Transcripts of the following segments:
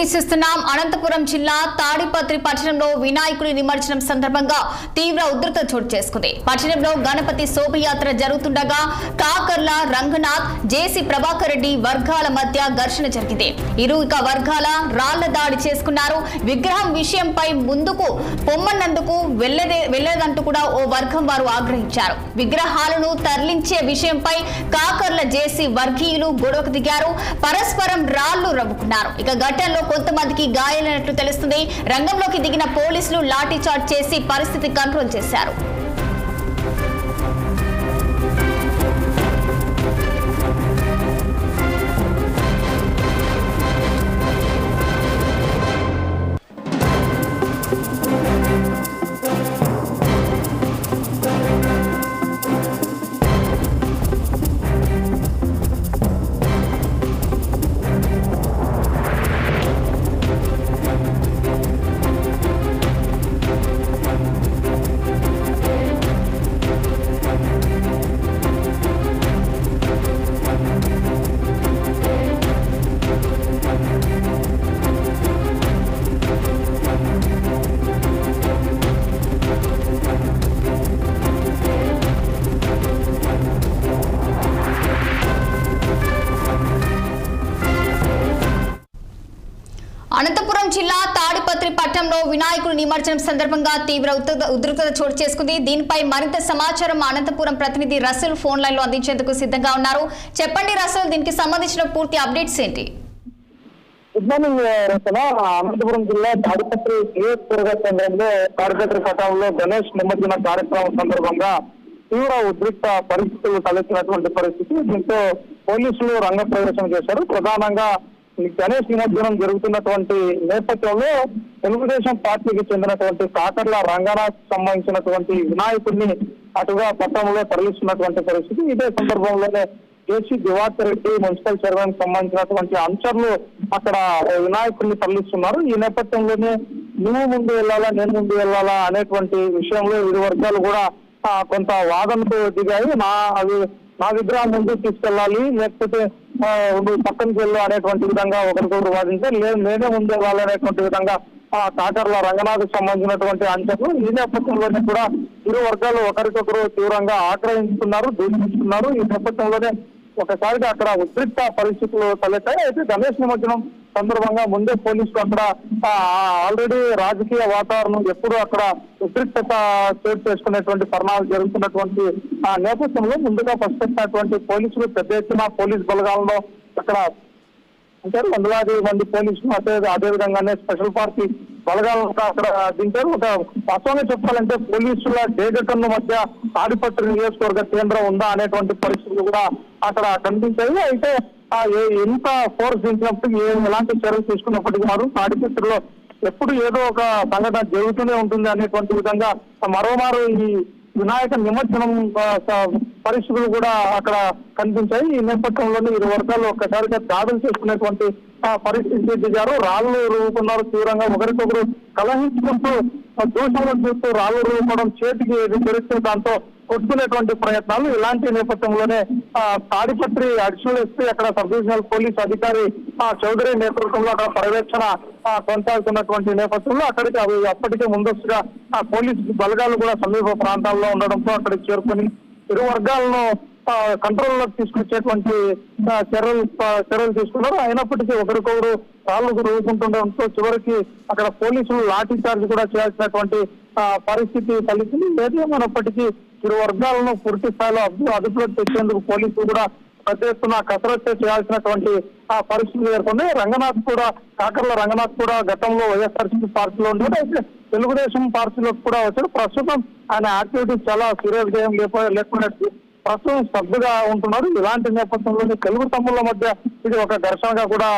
News చూస్తున్నాం అనంతపురం జిల్లా తాడిపత్రి పట్టణంలో వినాయకుడి నిమజ్జనం సందర్భంగా తీవ్ర ఉధృత చోటు చేసుకుంది. పట్టణంలో గణపతి శోభయాత్ర జరుగుతుండగా కాకర్ల రంగనాథ్ జేసీ ప్రభాకర్ రెడ్డి వర్గాల మధ్య ఘర్షణ జరిగింది. ఇరు ఇక వర్గాల రాళ్ళ దాడి చేసుకున్నారు. విగ్రహం విషయంపై ముందుకు పొమ్మన్నందుకు వెళ్ళదే వెళ్ళదంటూ కూడా ఓ వర్గం వారు ఆగ్రహించారు. విగ్రహాలను తరలించే విషయంపై కాకర్ల జేసీ వర్గీయులు గొడవకు దిగారు. పరస్పరం రాళ్ళు రవ్వుకున్నారు. ఇక ఘటనలో కొంతమందికి గాయాలైనట్లు తెలుస్తుంది. రంగంలోకి దిగిన పోలీసులు లాఠీ చార్జ్ చేసి పరిస్థితి కంట్రోల్ చేశారు. వినాయకుడు నిమజ్జనం సందర్భంగా తీవ్ర ఉద్రిక్త- చోటు చేసుకుంది. దీనిపై మరింత సమాచారం అనంతపురం ప్రతినిధి రసూల్ ఫోన్ లైన్లో అందించేందుకు సిద్ధంగా ఉన్నారు. చెప్పండి రసూల్ దీనికి సంబంధించిన పూర్తి అప్డేట్స్ ఏంటి? గుడ్ uh, మార్నింగ్ అనంతపురం జిల్లా తాడిపత్రి నియోజకవర్గ కేంద్రంలో తాడిపత్రి పట్టణంలో గణేష్ నిమజ్జన కార్యక్రమం సందర్భంగా తీవ్ర ఉద్రిక్త పరిస్థితులు తలెత్తినటువంటి పరిస్థితి. దీంతో పోలీసులు రంగ ప్రదర్శన చేశారు. ప్రధానంగా గణేష్ నిమజ్జనం జరుగుతున్నటువంటి నేపథ్యంలో తెలుగుదేశం పార్టీకి చెందినటువంటి కాకర్ల రంగనాథ్ సంబంధించినటువంటి వినాయకుడిని అటుగా పట్టణంలో తరలిస్తున్నటువంటి పరిస్థితి. ఇదే సందర్భంలోనే KC Divakar Reddy municipal chairman సంబంధించినటువంటి అంచర్లు అక్కడ వినాయకుడిని తరలిస్తున్నారు. ఈ నేపథ్యంలోనే నువ్వు ముందు వెళ్ళాలా నేను ముందు వెళ్ళాలా అనేటువంటి విషయంలో ఇరు వర్గాలు కూడా కొంత వాదనకు దిగాయి. నా అది నా విగ్రహం ముందు తీసుకెళ్ళాలి లేకపోతే పక్కన చెల్లు అనేటువంటి విధంగా ఒకరికొకరు వాదించారు లేదు నేనే ఉండే వాళ్ళు అనేటువంటి విధంగా ఆ కాకర్ల రంగనాథ్ సంబంధించినటువంటి అంచనా ఈ నేపథ్యంలోనే కూడా ఇరు వర్గాలు ఒకరికొకరు తీవ్రంగా ఆక్రమించుకున్నారు దూషిస్తున్నారు. ఈ నేపథ్యంలోనే ఒకసారిగా అక్కడ ఉద్రిక్త పరిస్థితులు తలెత్తాయి. అయితే గణేష్ నిమజ్జనం సందర్భంగా ముందే పోలీసులు అక్కడ ఆ, ఆల్రెడీ రాజకీయ వాతావరణం ఎప్పుడు అక్కడ ఉద్రిక్తత చోటు చేసుకునేటువంటి పరిణామాలు జరుగుతున్నటువంటి ఆ నేపథ్యంలో ముందుగా ఫస్ట్ వచ్చినటువంటి పోలీసులు పెద్ద ఎత్తున పోలీస్ బలగాలను అక్కడ అంటారు వందలాది మంది పోలీసులు అదే అదే విధంగానే స్పెషల్ పార్టీ బలగాలను అక్కడ దించారు. ఒక వాస్తవంగా చెప్పాలంటే పోలీసుల డేగటన్ల మధ్య తాడిపత్రి నియోజకవర్గ కేంద్రం ఉందా అనేటువంటి పరిస్థితులు కూడా అక్కడ కనిపించాయి. అయితే ఎంత ఫోర్స్ దించినప్పటికీ ఏ ఎలాంటి చర్యలు తీసుకున్నప్పటికీ వారు తాడిపత్రిలో ఎప్పుడు ఏదో ఒక సంఘటన జరుగుతూనే ఉంటుంది అనేటువంటి విధంగా మరోమారు ఈ వినాయక నిమజ్జనం పరిస్థితులు కూడా అక్కడ కనిపించాయి. ఈ నేపథ్యంలోనే ఇరు వర్గాలు ఒక్కసారిగా దాడులు చేసుకునేటువంటి పరిస్థితి దిగారు. రాళ్ళు రూపుకున్నారు తీవ్రంగా. ఒకరికొకరు కలహించుకుంటూ దూషణలు చూస్తూ రాళ్ళు రూపడం చేతికి ఏది దొరికితే దాంతో కొట్టుకునేటువంటి ప్రయత్నాలు. ఇలాంటి నేపథ్యంలోనే తాడిపత్రి అడిషనల్ ఎస్పీ అక్కడ సబ్ డివిజనల్ పోలీస్ అధికారి ఆ, చౌదరి నేతృత్వంలో అక్కడ పర్యవేక్షణ కొనసాగుతున్నటువంటి నేపథ్యంలో అక్కడికి అవి అప్పటికే ముందస్తుగా ఆ పోలీస్ బలగాలు కూడా సమీప ప్రాంతాల్లో ఉండడంతో అక్కడికి చేరుకొని ఇరు వర్గాలను ఆ, కంట్రోల్లోకి తీసుకొచ్చేటువంటి చర్యలు చర్యలు తీసుకున్నారు. అయినప్పటికీ ఒకరికొకరు రాళ్ళు రూపుకుంటుండడంతో చివరికి అక్కడ పోలీసులు లాఠీ చార్జ్ కూడా చేయాల్సినటువంటి పరిస్థితి కలిగింది ఏదేమైనప్పటికీ ఇరు వర్గాలను పూర్తి స్థాయిలో అదుపు అదుపులోకి తెచ్చేందుకు పోలీసులు కూడా పెద్ద ఎత్తున కసరత్తు చేయాల్సినటువంటి ఆ పరిస్థితి ఏర్పడింది రంగనాథ్ కూడా కాకర్ల రంగనాథ్ కూడా గతంలో వైఎస్ఆర్సీపీ పార్టీలో ఉండేది అయితే తెలుగుదేశం పార్టీలోకి కూడా వచ్చాడు ప్రస్తుతం ఆయన యాక్టివిటీస్ చాలా సీరియస్గా ఏం లేకున్నట్టు ప్రస్తుతం స్తబ్దుగా ఉంటున్నారు. ఇలాంటి నేపథ్యంలోనే తెలుగు తమ్ముళ్ళ మధ్య ఇది ఒక ఘర్షణగా కూడా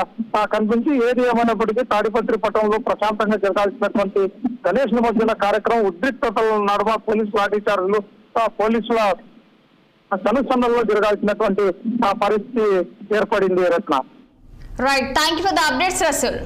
కనిపించి ఏది ఏమైనప్పటికీ తాడిపత్రి పట్టణంలో ప్రశాంతంగా జరగాల్సినటువంటి గణేష్ నిమజ్జన కార్యక్రమం ఉద్రిక్తతల నడుమ పోలీసు లాఠీచార్జులు పోలీసుల కనుసన్నల్లో జరగాల్సినటువంటి ఆ పరిస్థితి ఏర్పడింది Ratna. Right thank you for the updates Rasool